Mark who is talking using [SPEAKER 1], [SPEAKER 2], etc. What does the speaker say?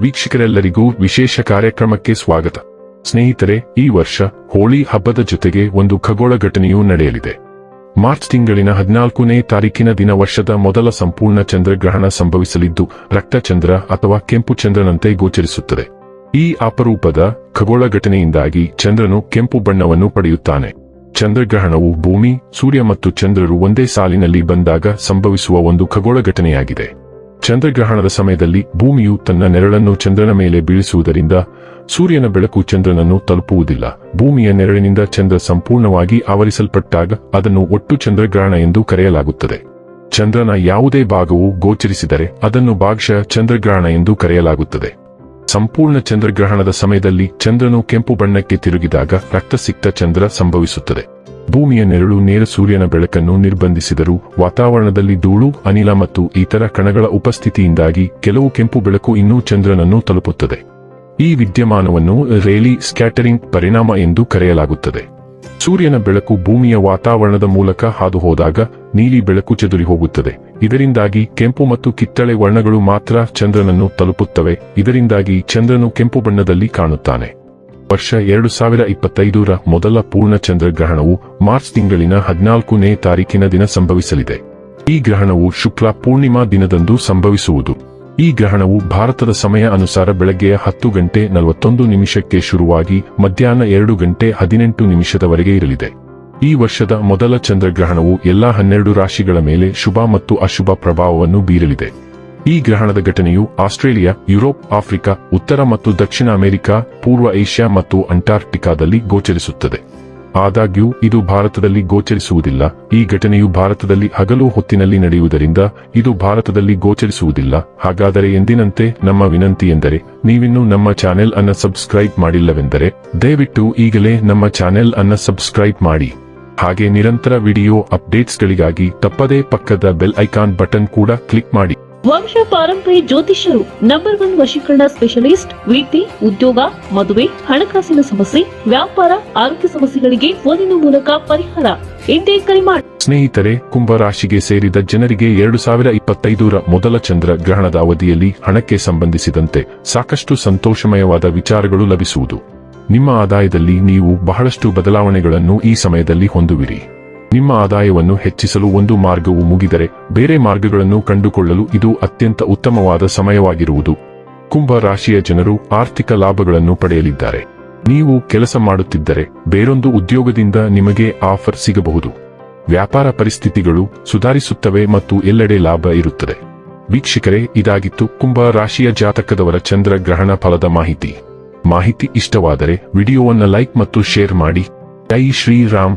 [SPEAKER 1] ವೀಕ್ಷಕರೆಲ್ಲರಿಗೂ ವಿಶೇಷ ಕಾರ್ಯಕ್ರಮಕ್ಕೆ ಸ್ವಾಗತ. ಸ್ನೇಹಿತರೆ, ಈ ವರ್ಷ ಹೋಳಿ ಹಬ್ಬದ ಜೊತೆಗೆ ಒಂದು ಖಗೋಳ ಘಟನೆಯೂ ನಡೆಯಲಿದೆ. ಮಾರ್ಚ್ ತಿಂಗಳಿನ ಹದಿನಾಲ್ಕನೇ ತಾರೀಕಿನ ದಿನ ವರ್ಷದ ಮೊದಲ ಸಂಪೂರ್ಣ ಚಂದ್ರಗ್ರಹಣ ಸಂಭವಿಸಲಿದ್ದು, ರಕ್ತಚಂದ್ರ ಅಥವಾ ಕೆಂಪು ಚಂದ್ರನಂತೆ ಗೋಚರಿಸುತ್ತದೆ. ಈ ಅಪರೂಪದ ಖಗೋಳ ಘಟನೆಯಿಂದಾಗಿ ಚಂದ್ರನು ಕೆಂಪು ಬಣ್ಣವನ್ನು ಪಡೆಯುತ್ತಾನೆ. ಚಂದ್ರಗ್ರಹಣವು ಭೂಮಿ, ಸೂರ್ಯ ಮತ್ತು ಚಂದ್ರರು ಒಂದೇ ಸಾಲಿನಲ್ಲಿ ಬಂದಾಗ ಸಂಭವಿಸುವ ಒಂದು ಖಗೋಳ ಘಟನೆಯಾಗಿದೆ. ಚಂದ್ರಗ್ರಹಣದ ಸಮಯದಲ್ಲಿ ಭೂಮಿಯು ತನ್ನ ನೆರಳನ್ನು ಚಂದ್ರನ ಮೇಲೆ ಬೀಳಿಸುವುದರಿಂದ ಸೂರ್ಯನ ಬೆಳಕು ಚಂದ್ರನನ್ನು ತಲುಪುವುದಿಲ್ಲ. ಭೂಮಿಯ ನೆರಳಿನಿಂದ ಚಂದ್ರ ಸಂಪೂರ್ಣವಾಗಿ ಆವರಿಸಲ್ಪಟ್ಟಾಗ ಅದನ್ನು ಒಟ್ಟು ಚಂದ್ರಗ್ರಹಣ ಎಂದು ಕರೆಯಲಾಗುತ್ತದೆ. ಚಂದ್ರನ ಯಾವುದೇ ಭಾಗವು ಗೋಚರಿಸಿದರೆ ಅದನ್ನು ಭಾಗಶಃ ಚಂದ್ರಗ್ರಹಣ ಎಂದು ಕರೆಯಲಾಗುತ್ತದೆ. ಸಂಪೂರ್ಣ ಚಂದ್ರಗ್ರಹಣದ ಸಮಯದಲ್ಲಿ ಚಂದ್ರನು ಕೆಂಪು ಬಣ್ಣಕ್ಕೆ ತಿರುಗಿದಾಗ ರಕ್ತಸಿಕ್ತ ಚಂದ್ರ ಸಂಭವಿಸುತ್ತದೆ. ಭೂಮಿಯ ನೆರಳು ನೇರ ಸೂರ್ಯನ ಬೆಳಕನ್ನು ನಿರ್ಬಂಧಿಸಿದರೂ. ವಾತಾವರಣದಲ್ಲಿ ಧೂಳು, ಅನಿಲ ಮತ್ತು ಇತರ ಕಣಗಳ ಉಪಸ್ಥಿತಿಯಿಂದಾಗಿ ಕೆಲವು ಕೆಂಪು ಬೆಳಕು ಇನ್ನೂ ಚಂದ್ರನನ್ನು ತಲುಪುತ್ತದೆ. ಈ ವಿದ್ಯಮಾನವನ್ನು ರೇಲಿ ಸ್ಕ್ಯಾಟರಿಂಗ್ ಪರಿಣಾಮ ಎಂದು ಕರೆಯಲಾಗುತ್ತದೆ. ಸೂರ್ಯನ ಬೆಳಕು ಭೂಮಿಯ ವಾತಾವರಣದ ಮೂಲಕ ಹಾದು ಹೋದಾಗ ನೀಲಿ ಬೆಳಕು ಚದುರಿ ಹೋಗುತ್ತದೆ ಇದರಿಂದಾಗಿ ಕೆಂಪು ಮತ್ತು ಕಿತ್ತಳೆ ವರ್ಣಗಳು ಮಾತ್ರ ಚಂದ್ರನನ್ನು ತಲುಪುತ್ತವೆ. ಇದರಿಂದಾಗಿ ಚಂದ್ರನು ಕೆಂಪು ಬಣ್ಣದಲ್ಲಿ ಕಾಣುತ್ತಾನೆ. ವರ್ಷ ಎರಡು ಸಾವಿರ ಇಪ್ಪತ್ತೈದರ ಮೊದಲ ಪೂರ್ಣ ಚಂದ್ರಗ್ರಹಣವು ಮಾರ್ಚ್ ತಿಂಗಳಿನ ಹದಿನಾಲ್ಕನೇ ತಾರೀಕಿನ ದಿನ ಸಂಭವಿಸಲಿದೆ. ಈ ಗ್ರಹಣವು ಶುಕ್ಲ ಪೂರ್ಣಿಮಾ ದಿನದಂದು ಸಂಭವಿಸುವುದು. ಈ ಗ್ರಹಣವು ಭಾರತದ ಸಮಯ ಅನುಸಾರ ಬೆಳಗ್ಗೆಯ ಹತ್ತು ಗಂಟೆ ನಲವತ್ತೊಂದು ನಿಮಿಷಕ್ಕೆ ಶುರುವಾಗಿ ಮಧ್ಯಾಹ್ನ ಎರಡು ಗಂಟೆ ಹದಿನೆಂಟು ನಿಮಿಷದವರೆಗೆ ಇರಲಿದೆ. ಈ ವರ್ಷದ ಮೊದಲ ಚಂದ್ರಗ್ರಹಣವು ಎಲ್ಲಾ ಹನ್ನೆರಡು ರಾಶಿಗಳ ಮೇಲೆ ಶುಭ ಮತ್ತು ಅಶುಭ ಪ್ರಭಾವವನ್ನು ಬೀರಲಿದೆ. ಈ ಗ್ರಹಣದ ಘಟನೆಯು ಆಸ್ಟ್ರೇಲಿಯಾ, ಯುರೋಪ್, ಆಫ್ರಿಕಾ, ಉತ್ತರ ಮತ್ತು ದಕ್ಷಿಣ ಅಮೆರಿಕ, ಪೂರ್ವ ಏಷ್ಯಾ ಮತ್ತು ಅಂಟಾರ್ಕ್ಟಿಕಾದಲ್ಲಿ ಗೋಚರಿಸುತ್ತದೆ. ಆದಾಗ್ಯೂ, ಇದು ಭಾರತದಲ್ಲಿ ಗೋಚರಿಸುವುದಿಲ್ಲ. ಈ ಘಟನೆಯು ಭಾರತದಲ್ಲಿ ಹಗಲು ಹೊತ್ತಿನಲ್ಲಿ ನಡೆಯುವುದರಿಂದ ಇದು ಭಾರತದಲ್ಲಿ ಗೋಚರಿಸುವುದಿಲ್ಲ. ಹಾಗಾದರೆ ಎಂದಿನಂತೆ ನಮ್ಮ ವಿನಂತಿ ಎಂದರೆ, ನೀವಿನ್ನೂ ನಮ್ಮ ಚಾನೆಲ್ ಅನ್ನ ಸಬ್ಸ್ಕ್ರೈಬ್ ಮಾಡಿಲ್ಲವೆಂದರೆ, ದಯವಿಟ್ಟು ಈಗಲೇ ನಮ್ಮ ಚಾನೆಲ್ ಅನ್ನ ಸಬ್ಸ್ಕ್ರೈಬ್ ಮಾಡಿ. ಹಾಗೆ ನಿರಂತರ ವಿಡಿಯೋ ಅಪ್ಡೇಟ್ಸ್ಗಳಿಗಾಗಿ ತಪ್ಪದೇ ಪಕ್ಕದ ಬೆಲ್ ಐಕಾನ್ ಬಟನ್ ಕೂಡ ಕ್ಲಿಕ್ ಮಾಡಿ.
[SPEAKER 2] ವಂಶ ಪಾರಂಪರ್ಯ ಜ್ಯೋತಿಷ್ಯರು ನಂಬರ್ ಒನ್ ವಶೀಕರಣ ಸ್ಪೆಷಲಿಸ್ಟ್ ವೀಟಿ ಉದ್ಯೋಗ, ಮದುವೆ, ಹಣಕಾಸಿನ ಸಮಸ್ಯೆ, ವ್ಯಾಪಾರ, ಆರೋಗ್ಯ ಸಮಸ್ಯೆಗಳಿಗೆ ಫೋನಿನ ಮೂಲಕ ಪರಿಹಾರ. ಇಂದೇ ಕರೆ
[SPEAKER 1] ಸ್ನೇಹಿತರೆ, ಕುಂಭ ರಾಶಿಗೆ ಸೇರಿದ ಜನರಿಗೆ ಎರಡು ಸಾವಿರ ಇಪ್ಪತ್ತೈದರ ಮೊದಲ ಚಂದ್ರ ಗ್ರಹಣದ ಅವಧಿಯಲ್ಲಿ ಹಣಕ್ಕೆ ಸಂಬಂಧಿಸಿದಂತೆ ಸಾಕಷ್ಟು ಸಂತೋಷಮಯವಾದ ವಿಚಾರಗಳು ಲಭಿಸುವುದು. ನಿಮ್ಮ ಆದಾಯದಲ್ಲಿ ನೀವು ಬಹಳಷ್ಟು ಬದಲಾವಣೆಗಳನ್ನು ಈ ಸಮಯದಲ್ಲಿ ಹೊಂದುವಿರಿ. ನಿಮ್ಮ ಆದಾಯವನ್ನು ಹೆಚ್ಚಿಸಲು ಒಂದು ಮಾರ್ಗವು ಮುಗಿದರೆ ಬೇರೆ ಮಾರ್ಗಗಳನ್ನು ಕಂಡುಕೊಳ್ಳಲು ಇದು ಅತ್ಯಂತ ಉತ್ತಮವಾದ ಸಮಯವಾಗಿರುವುದು. ಕುಂಭ ರಾಶಿಯ ಜನರು ಆರ್ಥಿಕ ಲಾಭಗಳನ್ನು ಪಡೆಯಲಿದ್ದಾರೆ. ನೀವು ಕೆಲಸ ಮಾಡುತ್ತಿದ್ದರೆ ಬೇರೊಂದು ಉದ್ಯೋಗದಿಂದ ನಿಮಗೆ ಆಫರ್ ಸಿಗಬಹುದು. ವ್ಯಾಪಾರ ಪರಿಸ್ಥಿತಿಗಳು ಸುಧಾರಿಸುತ್ತವೆ ಮತ್ತು ಎಲ್ಲೆಡೆ ಲಾಭ ಇರುತ್ತದೆ. ವೀಕ್ಷಕರೇ, ಇದಾಗಿತ್ತು ಕುಂಭ ರಾಶಿಯ ಜಾತಕದವರ ಚಂದ್ರ ಗ್ರಹಣ ಫಲದ ಮಾಹಿತಿ. ಮಾಹಿತಿ ಇಷ್ಟವಾದರೆ ವಿಡಿಯೋವನ್ನು ಲೈಕ್ ಮತ್ತು ಶೇರ್ ಮಾಡಿ. ಟೈ ಶ್ರೀರಾಮ್.